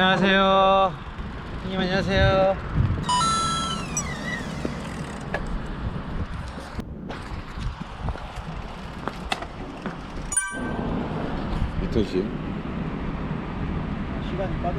안녕하세요. 형님 안녕하세요. 이터지 시간이 빠져.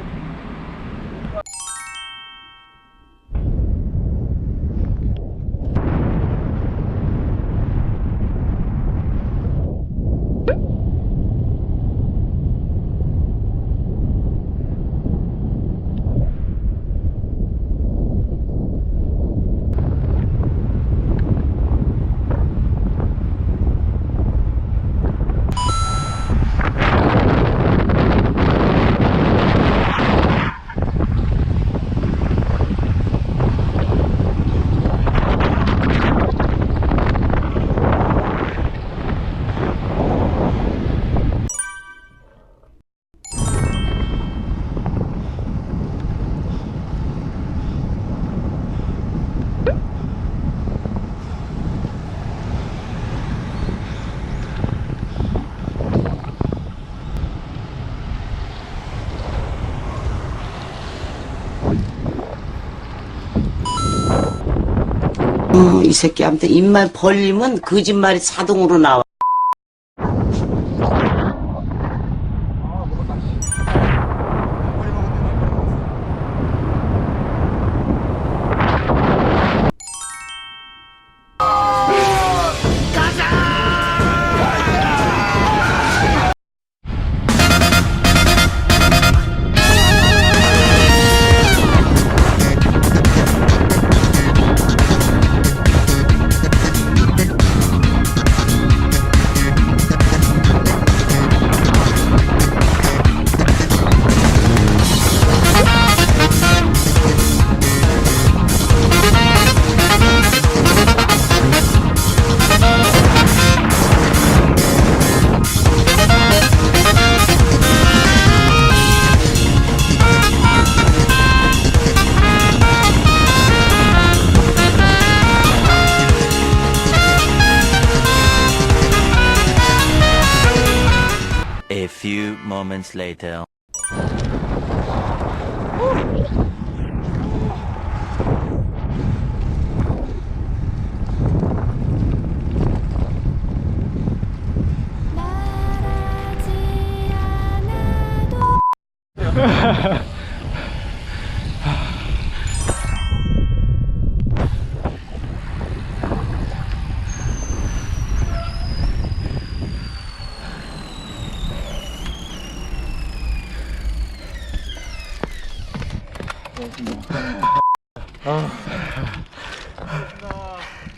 어, 이 새끼한테 입만 벌리면 거짓말이 자동으로 나와. Moments later.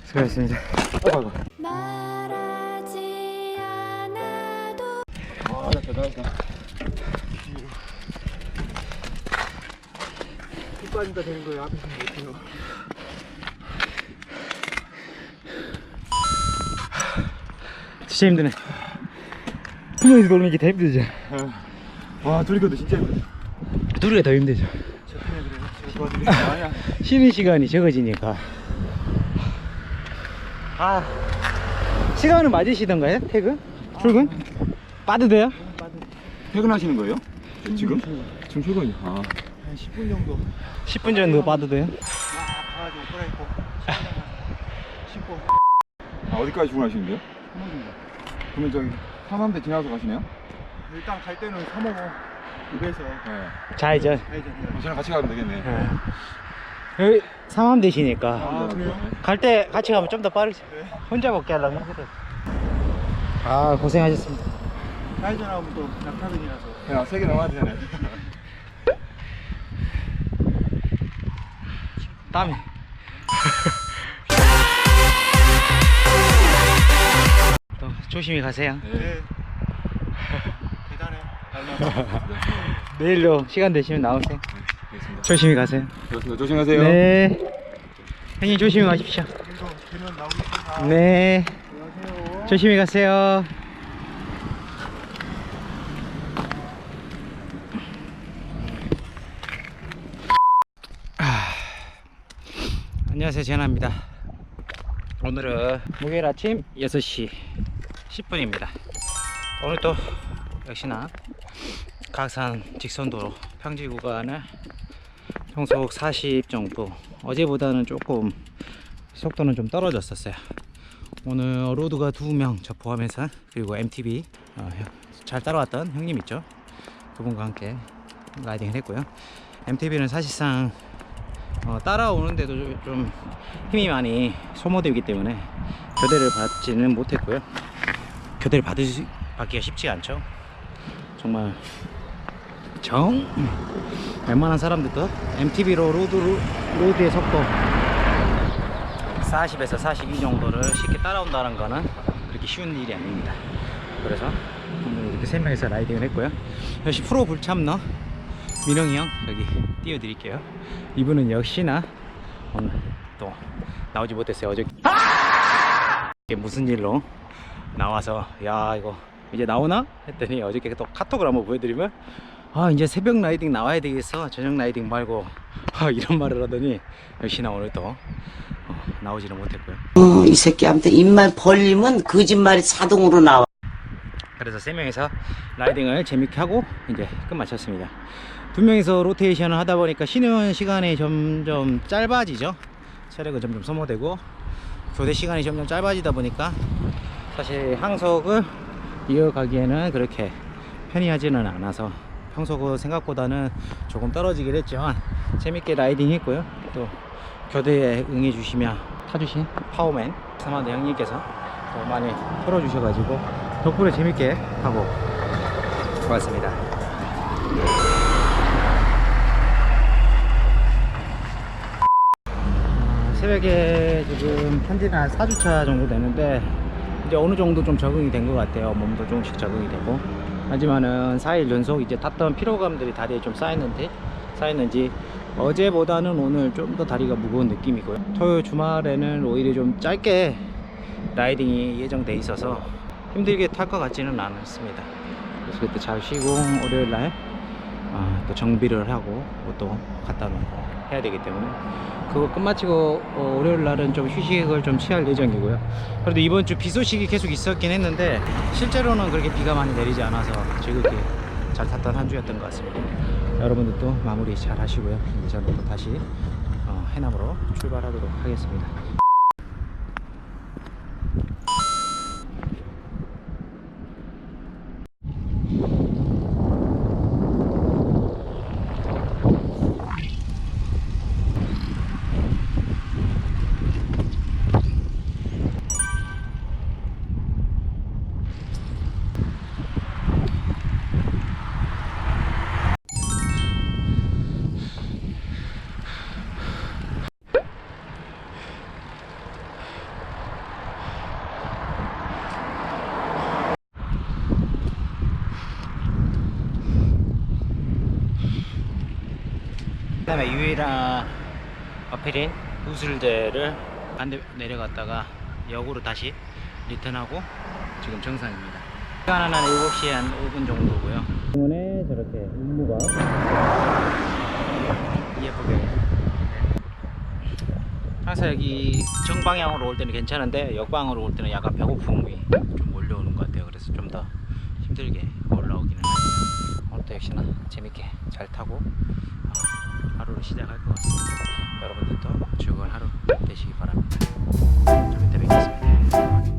수고하셨습니다. 말하지 않아도 빠진다 되는 거예요. 앞에서 못해요. 진짜 힘드네. 분명히 돌리는 게더 힘들죠. 와 둘이 것도 진짜 힘들어 둘이가 더 힘들죠. 쉬는 시간이 적어지니까. 아, 시간은 맞으시던가요? 퇴근? 출근? 빠드돼요? 퇴근하시는 거예요? 지금? 지금 출근이 아 10분 정도 빠드돼요? 아, 어디까지 출근하시는데요? 그러면 저기 삼암대 지나서 가시네요? 일단 갈 때는 사먹어 입에서 네 좌회전. 어, 저랑 같이 가면 되겠네 예. 여기 상암 되시니까 아 그래요? 갈 때 같이 가면 좀 더 빠르지. 혼자 먹게 하려면. 아 고생하셨습니다. 사회전하면 또 낙타변이라서 그냥 세개 넘어야 되잖아요 땀이. 또 조심히 가세요. 네 내일로 시간 되시면 나오세요. 알겠습니다 조심히 가세요. 고맙습니다 조심하세요 네. 형님 조심히 가십시오. 네. 조심히 가세요. 아, 안녕하세요. 전화입니다. 오늘은 목요일 아침 6시 10분입니다. 오늘 또 역시나 각산 직선도로 평지 구간을 평속 40 정도. 어제보다는 조금 속도는 좀 떨어졌었어요. 오늘 로드가 두 명 저 포함해서 그리고 MTB 어, 형- 잘 따라왔던 형님 있죠? 그분과 함께 라이딩을 했고요. MTB는 사실상 어, 따라오는데도 좀- 좀 힘이 많이 소모되기 때문에 교대를 받지는 못했고요. 교대를 받으, 받기가 쉽지가 않죠. 정말 정? 웬만한 사람들 도 MTB로 로드, 로드의 속도 40에서 42 정도를 쉽게 따라온다는 거는 그렇게 쉬운 일이 아닙니다. 그래서 이렇게 세 명이서 라이딩을 했고요. 역시 프로 불참러 민영이 형 여기 띄워드릴게요. 이분은 역시나 오늘 또 나오지 못했어요 어제. 이게 무슨 일로 나와서 야 이거 이제 나오나? 했더니 어저께 또 카톡을 한번 보여드리면 아 이제 새벽 라이딩 나와야 되겠어 저녁 라이딩 말고 아, 이런 말을 하더니 역시나 오늘 또 어, 나오지는 못했고요 어, 이 새끼 아무튼 입만 벌리면 거짓말이 자동으로 나와. 그래서 세 명이서 라이딩을 재밌게 하고 이제 끝 마쳤습니다. 두 명이서 로테이션을 하다 보니까 쉬는 시간이 점점 짧아지죠. 체력은 점점 소모되고 교대 시간이 점점 짧아지다 보니까 사실 항속을 이어가기에는 그렇게 편리하지는 않아서 평소 그 생각보다는 조금 떨어지긴 했지만 재밌게 라이딩 했고요. 또 교대에 응해 주시며 타주신 파워맨 사마드 형님께서 또 많이 풀어주셔가지고 덕분에 재밌게 하고 왔습니다. 아, 새벽에 지금 현지는 한 4주차 정도 되는데 이제 어느 정도 좀 적응이 된 것 같아요. 몸도 조금씩 적응이 되고 하지만은 4일 연속 이제 탔던 피로감들이 다리에 좀 쌓였는데 쌓였는지 어제보다는 오늘 좀 더 다리가 무거운 느낌이고요. 토요일 주말에는 오히려 좀 짧게 라이딩이 예정돼 있어서 힘들게 탈 것 같지는 않습니다. 그래서 그때 잘 쉬고 월요일 날 아, 또 정비를 하고 또 갖다 놓고 해야 되기 때문에 그거 끝마치고 어, 월요일 날은 좀 휴식을 좀 취할 예정이고요. 그래도 이번 주 비 소식이 계속 있었긴 했는데 실제로는 그렇게 비가 많이 내리지 않아서 즐겁게 잘 탔던 한 주였던 것 같습니다. 여러분들 도 마무리 잘 하시고요. 이제 저는 또 다시 어, 해남으로 출발하도록 하겠습니다. 다음에 유일한 어필인 우슬대를 반대 내려갔다가 역으로 다시 리턴하고 지금 정상입니다. 시간은 한 7시에 한 5분 정도고요. 때문에 저렇게 운무가 예쁘게 항상 여기 정방향으로 올 때는 괜찮은데 역방으로 올 때는 약간 배고픔이 좀 몰려오는 것 같아요. 그래서 좀 더 힘들게 올라오기는 하지만 오늘도 역시나 재밌게 잘 타고 어, 하루를 시작할 것 같습니다. 여러분들도 즐거운 하루 되시기 바랍니다. 좀 이따 뵙겠습니다.